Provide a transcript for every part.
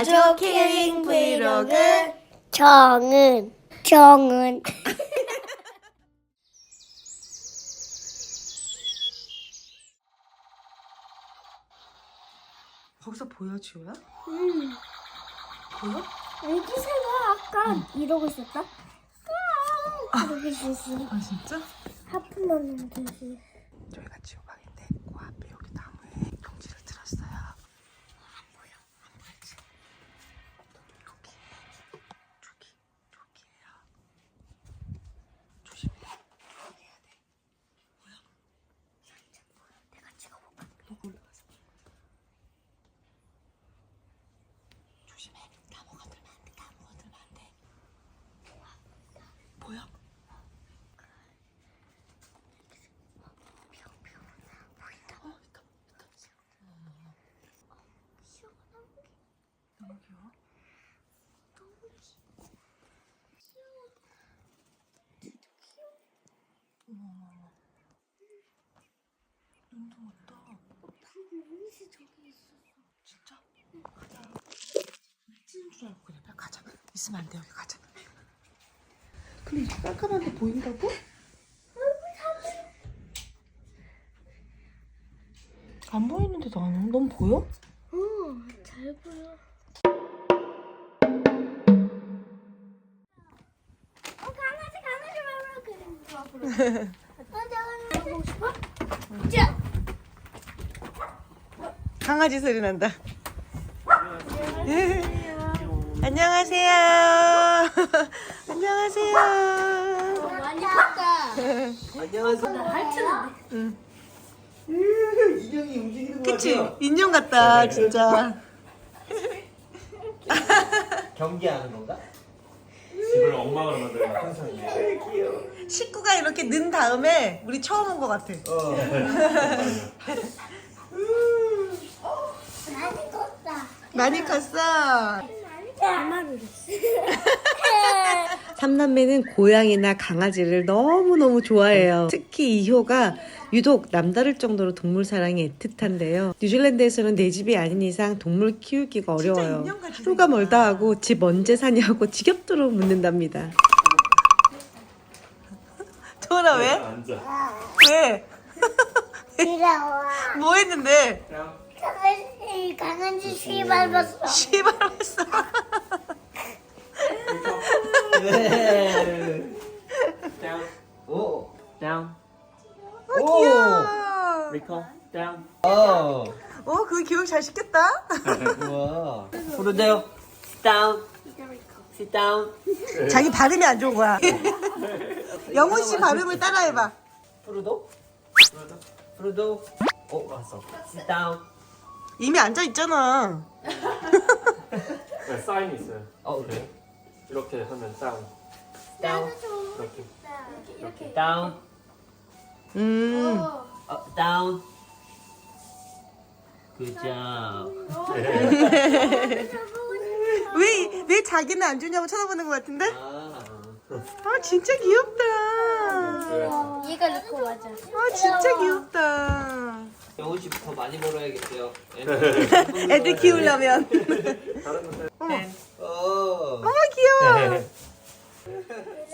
가족 힐링 브이로그. 정은. 정은 거기서 보여 지호야? 음. 보여? 애기새가 아까 이러고 있었다 이러고 있었어 아 진짜? 하프만 듯이 저희가 지호 방인데 그 앞에 여기 나무에 경지를 들었어요 안 보여 안 보이지? 여기 저기 저기에요 조심해 해야 돼 뭐야? 살짝 보여 내가 찍어볼까? 너가 올라가서 조심해 나무가 들면 안돼 나무가 들면 안돼 보여? 어, 있다, 있다, 있어. 너무 귀여워. 어머, 어머, 어머. 눈도 왔다. 진짜? 가자. 찌는 줄 알고 그래. 빨리 가자. 있으면 안 돼, 여기 가자. 근데 이렇게 깜깜한데 보인다고? 안 보이는데 나는 넌 보여? 잘 보여 어 강아지 강아지 어 내가 보고 싶어? 자 강아지 소리 난다. 안녕하세요. 안녕하세요. 많이 컸다 안녕하세요. 할트는데 인형이 움직이는 거 그치? 같아요. 인형 같다, 진짜. 경기하는 건가? 집을 엄마가 만들어. 항상 귀여워. 식구가 이렇게 는 다음에 우리 처음 온 것 같아. 어. 많이 컸다 많이 컸어. 가마를 삼남매는 고양이나 강아지를 너무너무 좋아해요. 특히 이효가 유독 남다를 정도로 동물 사랑이 애틋한데요. 뉴질랜드에서는 내 집이 아닌 이상 동물 키우기가 어려워요. 하루가 멀다 하고 집 언제 사냐고 지겹도록 묻는답니다. 도원아 왜? 앉아. 왜? 귀여워 뭐 했는데? 강아지 강아지 씨 밟았어 씨발 했어. 네. down, 오. down, 오. 귀여워. recall, down. 어. 어, 그 교육 잘 시켰다. 우와. 부르대요. down. Sit down. 자기 발음이 안 좋은 거야. 영훈 씨 발음을 따라해봐. 푸르도? 푸르도. 어, 왔어. sit down. 이미 앉아 있잖아. 네, 사인이 있어요. 어, 그래? 이렇게 하면 down, down. 이렇게. 이렇게 down. 음. 어, down. good job. 왜, 왜 자기는 안 주냐고 쳐다보는 것 같은데? 아. 아, 진짜 귀엽다. 얘가 넣고 맞아 아, 진짜 귀엽다. 영훈 씨부터 많이 벌어야겠어요. 애들 키우려면. 어. 어머, 귀여워.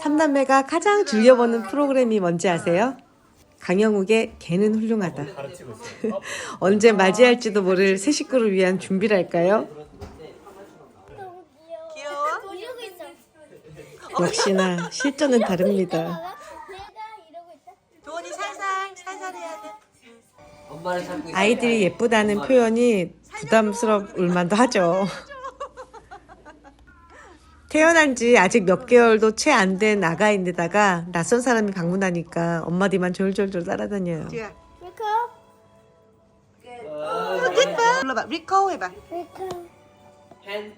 삼남매가 가장 즐겨보는 프로그램이 뭔지 아세요? 강영욱의 개는 훌륭하다. 있어요. 언제 맞이할지도 모를 새 식구를 위한 준비랄까요? 너무 귀여워 귀여워? 놀리고 있어 역시나 실전은 다릅니다. 도원이 살살, 살살 해야 돼. 엄마를 찾고 있어. 아이들이 예쁘다는 표현이 부담스러울 만도 하죠. 태어난 지 아직 몇 개월도 채 안 된 아가인데다가 낯선 사람이 방문하니까 엄마 뒤만 졸졸졸 따라다녀요. 리코 어, 불러봐. 리코 해봐. 리코 펜.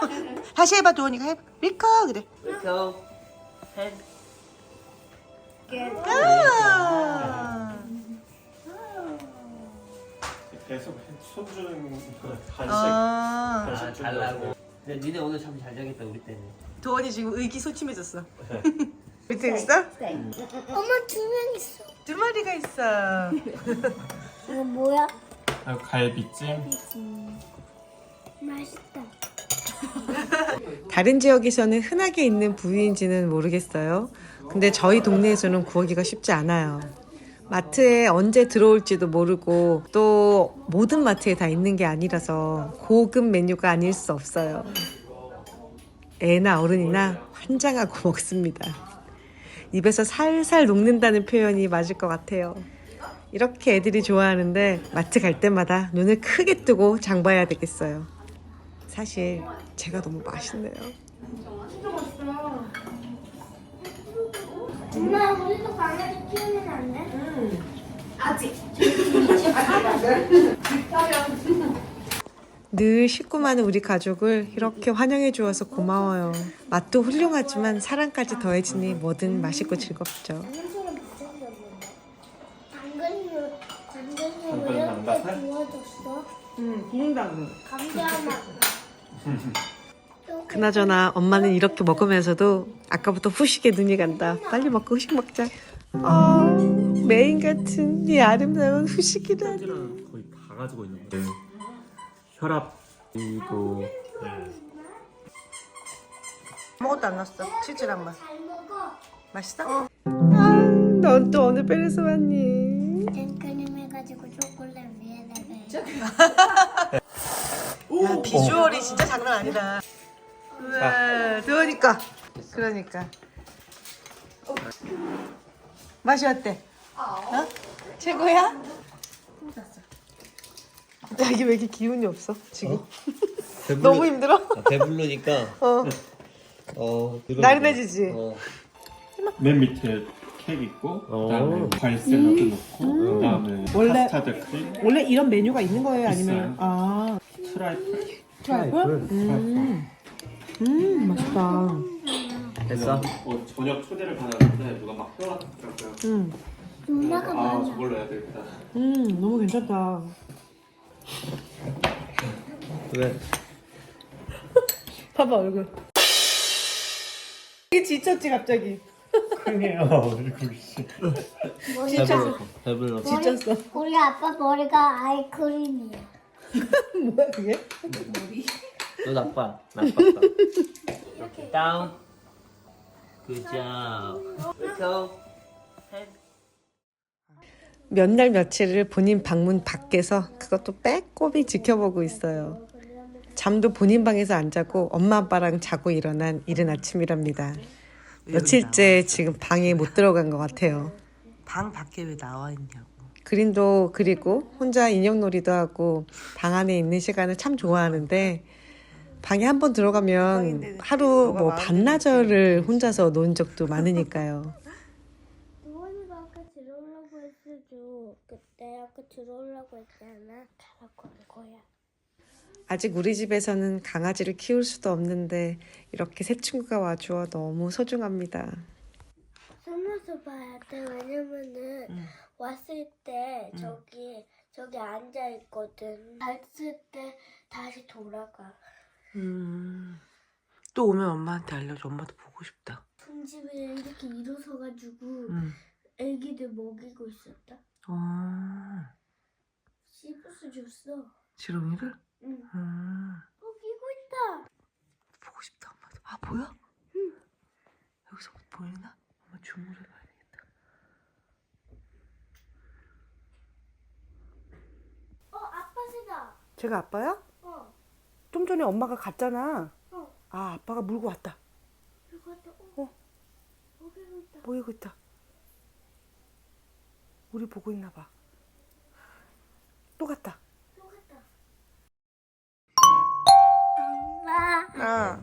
다시 해봐 도원이가 해봐. 리코 그래. 리코. 펜. 아. 계속 손 주는 간식 아 간식 아, 주는 달라고. 거. 근데 니네 오늘 참 잘 자겠다 우리 때문에. 도원이 지금 의기소침해졌어. 밑에 있어? 엄마 두 명 있어. 두 마리가 있어. 이거 뭐야? 아, 갈비찜 맛있다. 다른 지역에서는 흔하게 있는 부위인지는 모르겠어요. 근데 저희 동네에서는 구하기가 쉽지 않아요. 마트에 언제 들어올지도 모르고 또 모든 마트에 다 있는 게 아니라서 고급 메뉴가 아닐 수 없어요. 애나 어른이나 환장하고 먹습니다. 입에서 살살 녹는다는 표현이 맞을 것 같아요. 이렇게 애들이 좋아하는데 마트 갈 때마다 눈을 크게 뜨고 장 봐야 되겠어요. 사실 제가 너무 맛있네요. 엄마 우리도 강아지 키우면 안 돼? 늘 식구 많은 우리 가족을 이렇게 환영해 주어서 고마워요. 맛도 훌륭하지만 사랑까지 더해지니 뭐든 맛있고 즐겁죠. 당근처럼 비싼가 보네. 당근을 당근을 당근 왜 이렇게? 구워줬어? 응, 구운 당근. 감자 맛. 그나저나 엄마는 이렇게 먹으면서도 아까부터 후식에 눈이 간다. 빨리 먹고 후식 먹자. 어, 메인 같은 이 아름다운 후식이라니. 거의 다 가지고 있는 거예요 혈압 그리고 아무것도 안 넣었어. 치즈랑만. 잘 먹어. 맛있어? 아, 넌또 어느 벨에서 왔니? 생크림 해가지고 초콜릿 위에다가. 야, 비주얼이 진짜 장난 아니다. 우와, 그러니까. 그러니까. 맛이 어때? 어? 최고야? 자기 왜 이렇게 기운이 없어 지금? 너무 힘들어? 아, 배부르니까 어. 어 나른해지지? 어. 맨 밑에 케이크 있고 어. 그다음에 과일 샐러드 넣고 그다음에 원래- 카스타드 크림 원래 이런 메뉴가 있는 거예요? 있어요. 아 트라이플 트라이플? 음, 음 맛있다. 됐어? 어, 저녁 초대를 받았는데 누가 막 뼈라더라고요 음, 누나가 아 많아. 저걸로 해야 되겠다 음 너무 괜찮다. 왜? 봐봐 얼굴. 이게 지쳤지 갑자기. 크네요 얼굴씨 배불러 배불러 지쳤어. 우리 아빠 머리가 아이크림이야. 뭐야 그게? 너 나빠 나빴다 이렇게 다운 굿잡 웰컴 몇날 며칠을 본인 방문 밖에서 그것도 빼꼼히 지켜보고 있어요. 잠도 본인 방에서 안 자고 엄마 아빠랑 자고 일어난 이른 아침이랍니다. 며칠째 지금 방에 못 들어간 것 같아요. 방 밖에 왜 나와 있냐고. 그림도 그리고 혼자 인형놀이도 하고 방 안에 있는 시간을 참 좋아하는데 방에 한 번 들어가면 하루 뭐 반나절을 혼자서 논 적도 많으니까요. 누원이가 아까 들어오려고 했어도 그때 아까 들어오려고 했잖아. 가라고 한 거야. 아직 우리 집에서는 강아지를 키울 수도 없는데 이렇게 새 친구가 와주어 너무 소중합니다. 숨어서 봐야 돼. 왜냐면은 응. 왔을 때 저기 저기 앉아 있거든. 갔을 때 다시 돌아가. 음. 또 오면 엄마한테 알려줘. 엄마도 보고 싶다. 분집에 이렇게 일어서 가지고 음. 애기들 먹이고 있었다. 어. 씹어서 줬어. 지렁이를? 응. 음. 먹이고 있다. 보고 싶다 엄마도. 아 보여? 응. 여기서 보이나? 해 봐야 되겠다. 어 아빠 새다. 제가 아빠요? 어. 좀 전에 엄마가 갔잖아. 어. 아 아빠가 물고 왔다. 이거 갖다 어. 어. 먹이고 있다. 보이고 있다. 우리 보고 있나 봐. 또 갔다. 또 갔다. 엄마. 아.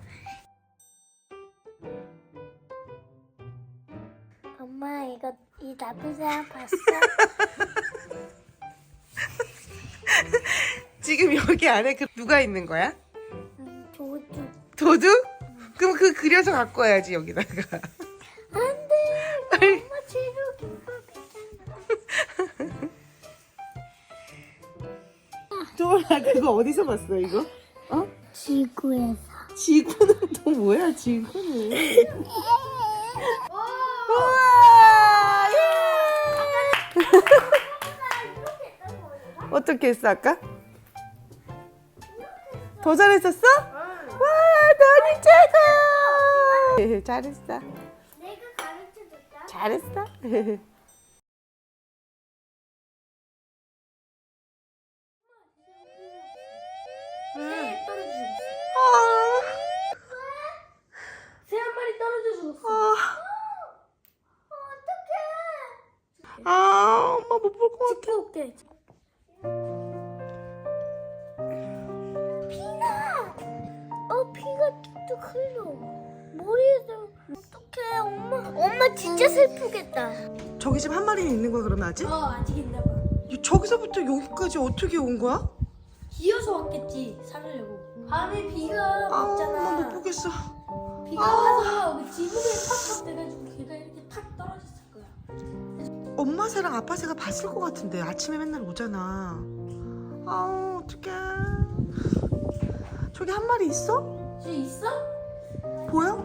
이 나쁜 사람 봤어? 지금 여기 안에 그 누가 있는 거야? 응, 도둑. 도둑? 그럼 그 그려서 갖고 와야지 여기다가. 안 돼. 엄마 재료 김밥이잖아. 도원아 그거 어디서 봤어 이거? 지구에서. 지구는 또 뭐야 지구는? 우와! 예! 어떻게 했어 아까? 더 잘했었어? 와 너니 최고! 잘했어 내가 가르쳐줬다. 잘했어 새 떨어져 죽었어. 아, 새 한 마리 떨어져 죽었어. 아, 어떡해. 아 엄마 못 볼 것 올게. 피가. 어 피가 뚝뚝 흘러. 머리에서. 어떡해 엄마. 엄마 진짜 슬프겠다. 저기 집한 마리는 있는 거야 그러면 아직? 어 아직 있나 봐. 저기서부터 여기까지 어떻게 온 거야? 기어서 왔겠지 살으려고. 밤에 비가 아 엄마 왔잖아. 못 보겠어 비가 와서 그 지붕에 팍팍 돼가지고 엄마 새랑 아빠 새가 봤을 것 같은데 아침에 맨날 오잖아 아 어떡해 저기 한 마리 있어? 쟤 있어? 보여?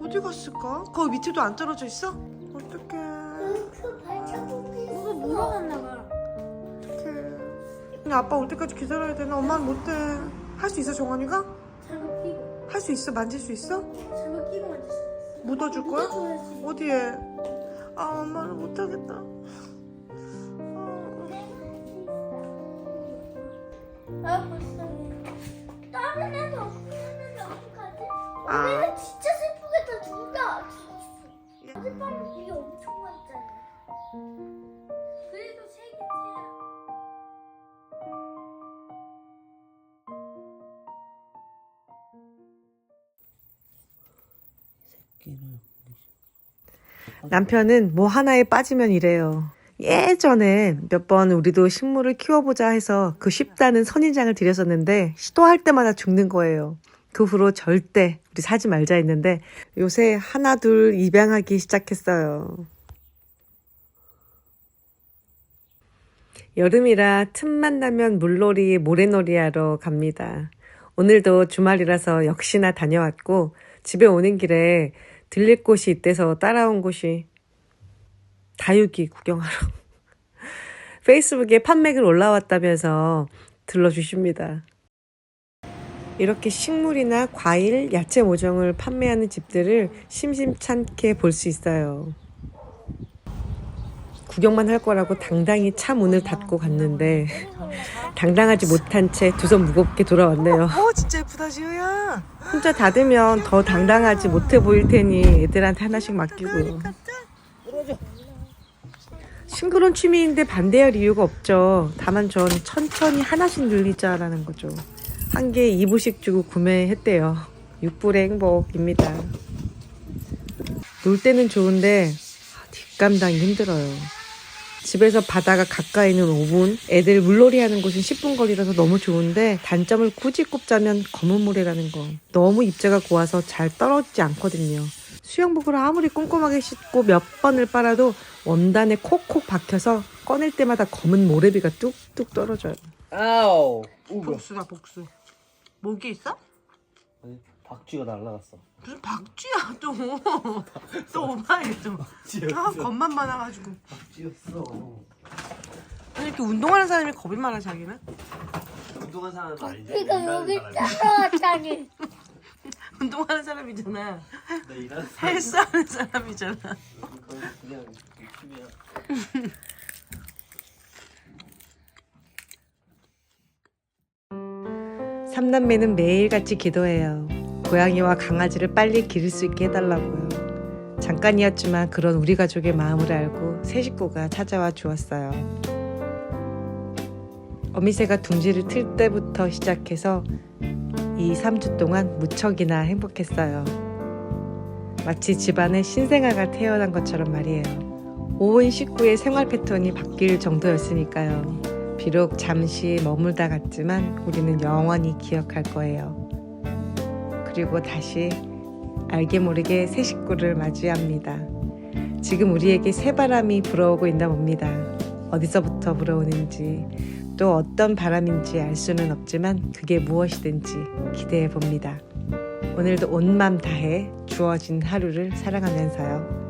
어디 갔을까? 거기 밑에도 안 떨어져 있어? 어떡해 그 발자국이 누가 물어갔나 봐. 어떡해 근데 아빠 올 때까지 기다려야 되나? 엄마는 못해 할 수 있어 정원이가? 잘못 끼고 할 수 있어? 만질 수 있어? 잘못 끼고 만졌어. 묻어줄 거야? 묻어줘야지. 어디에? 아 엄마는 못하겠다 아 불쌍해. 다른 애도 없는데 어떡하지? 아. 우리는 진짜 슬프겠다 둘다 죽었어. 어젯밤에 비가 엄청 왔잖아. 그래도 새긴 새야. 남편은 뭐 하나에 빠지면 이래요. 예전에 몇 번 우리도 식물을 키워보자 해서 그 쉽다는 선인장을 드렸었는데 시도할 때마다 죽는 거예요. 그 후로 절대 우리 사지 말자 했는데 요새 하나 둘 입양하기 시작했어요. 여름이라 틈만 나면 물놀이, 모래놀이 하러 갑니다. 오늘도 주말이라서 역시나 다녀왔고 집에 오는 길에 들릴 곳이 있대서 따라온 곳이 다육이 구경하러 페이스북에 판매글 올라왔다면서 들러주십니다. 이렇게 식물이나 과일, 야채 모종을 판매하는 집들을 심심찮게 볼 수 있어요. 구경만 할 거라고 당당히 차 문을 닫고 갔는데 당당하지 못한 채 두 손 무겁게 돌아왔네요. 어, 진짜 예쁘다, 지우야. 혼자 닫으면 더 당당하지 못해 보일 테니 애들한테 하나씩 맡기고. 싱그러운 취미인데 반대할 이유가 없죠. 다만 전 천천히 하나씩 늘리자라는 거죠. 한개 2부씩 주고 구매했대요. 6불의 행복입니다. 놀 때는 좋은데 아, 뒷감당이 힘들어요. 집에서 바다가 가까이 있는 5분, 애들 물놀이 하는 곳은 10분 거리라서 너무 좋은데 단점을 굳이 꼽자면 검은 모래라는 거. 너무 입자가 고와서 잘 떨어지지 않거든요. 수영복을 아무리 꼼꼼하게 씻고 몇 번을 빨아도 원단에 콕콕 박혀서 꺼낼 때마다 검은 모래비가 뚝뚝 떨어져요. 아우. 복수다 복수. 목이 있어? 박쥐가 날라갔어. 무슨 박쥐야 또. 또 오바해 좀. 아 겁만 많아가지고. 박쥐였어. 아니 이렇게 운동하는 사람이 겁이 많아 자기는? 운동한 사람은 알지. 비가 여기 따라왔다니. 운동하는 사람이잖아. 나 일하는 사람. 헬스하는 사람이잖아. 그건 그냥 느낌이야. 삼남매는 매일같이 기도해요. 고양이와 강아지를 빨리 기를 수 있게 해달라고요. 잠깐이었지만 그런 우리 가족의 마음을 알고 새 식구가 찾아와 주었어요. 어미새가 둥지를 틀 때부터 시작해서 이 3주 동안 무척이나 행복했어요. 마치 집안에 신생아가 태어난 것처럼 말이에요. 온 식구의 생활 패턴이 바뀔 정도였으니까요. 비록 잠시 머물다 갔지만 우리는 영원히 기억할 거예요. 그리고 다시 알게 모르게 새 식구를 맞이합니다. 지금 우리에게 새 바람이 불어오고 있나 봅니다. 어디서부터 불어오는지 또 어떤 바람인지 알 수는 없지만 그게 무엇이든지 기대해 봅니다. 오늘도 온 맘 다해 주어진 하루를 사랑하면서요.